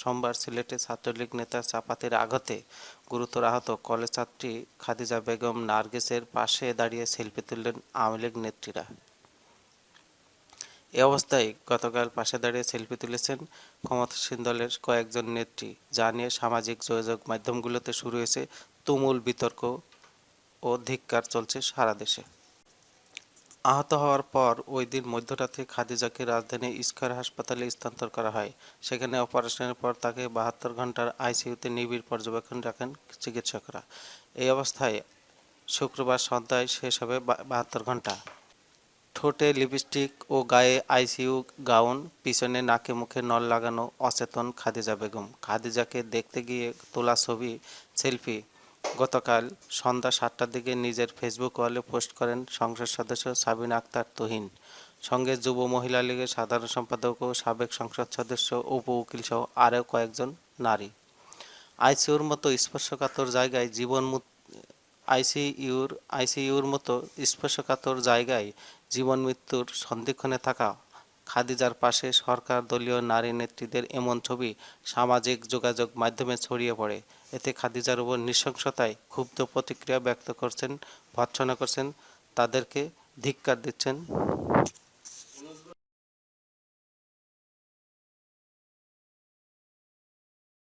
সোমবার সিলেটে ছাত্রলীগ নেতা চাপাতির আঘাতে গুরুতর আহত কলেজ ছাত্রী খাদিজা বেগম নার্গিসের পাশে দাঁড়িয়ে সেলফি তুললেন আওয়ামী লীগ নেত্রীরা। এ অবস্থায় গতকাল পাশে দাঁড়িয়ে সেলফি তুলেছেন ক্ষমতাসীন দলের কয়েকজন নেত্রী। যা নিয়ে সামাজিক যোগাযোগ মাধ্যমগুলোতে শুরু হয়েছে তুমুল বিতর্ক ও ধিক্কার চলছে সারা দেশে। আহত হওয়ার পর ওই দিন মধ্যরাতে খাদিজাকে রাজধানী ইস্কার হাসপাতালে স্থানান্তর করা হয়। সেখানে অপারেশনের পর তাকে বাহাত্তর ঘণ্টার আইসিইউতে নিবিড় পর্যবেক্ষণ রাখেন চিকিৎসকরা। এই অবস্থায় শুক্রবার সন্ধ্যায় শেষ হবে বাহাত্তর ঘণ্টা ঠোঁটে লিপস্টিক ও গায়ে আইসিইউ গাউন, পিছনে নাকে মুখে নল লাগানো অচেতন খাদিজা বেগম। খাদিজাকে দেখতে গিয়ে তোলা ছবি, সেলফি গতকাল সন্ধ্যা সাতটার দিকে নিজের ফেসবুক ওয়ালে পোস্ট করেন সংসদ সদস্য সাবিনা আক্তার তুহিন। সঙ্গে যুব মহিলা লীগের সাধারণ সম্পাদক ও সাবেক সংসদ সদস্য উপ উকিল সহ আরও কয়েকজন নারী। আইসিইউর মতো স্পর্শকাতর জায়গায় জীবন আইসিইউর আইসিইউর মতো স্পর্শকাতর জায়গায় জীবন মৃত্যুর সন্ধিক্ষণে থাকা খাদিজার পাশে সরকার, দলীয় নারী নেত্রীদের এমন ছবি সামাজিক যোগাযোগ মাধ্যমে ছড়িয়ে পড়ে। এতে খাদিজার উপর নৃশংসতায় ক্ষুব্ধ প্রতিক্রিয়া ব্যক্ত করছেন ভর্ৎসনা করছেন, তাদেরকে ধিক্কার দিচ্ছেন।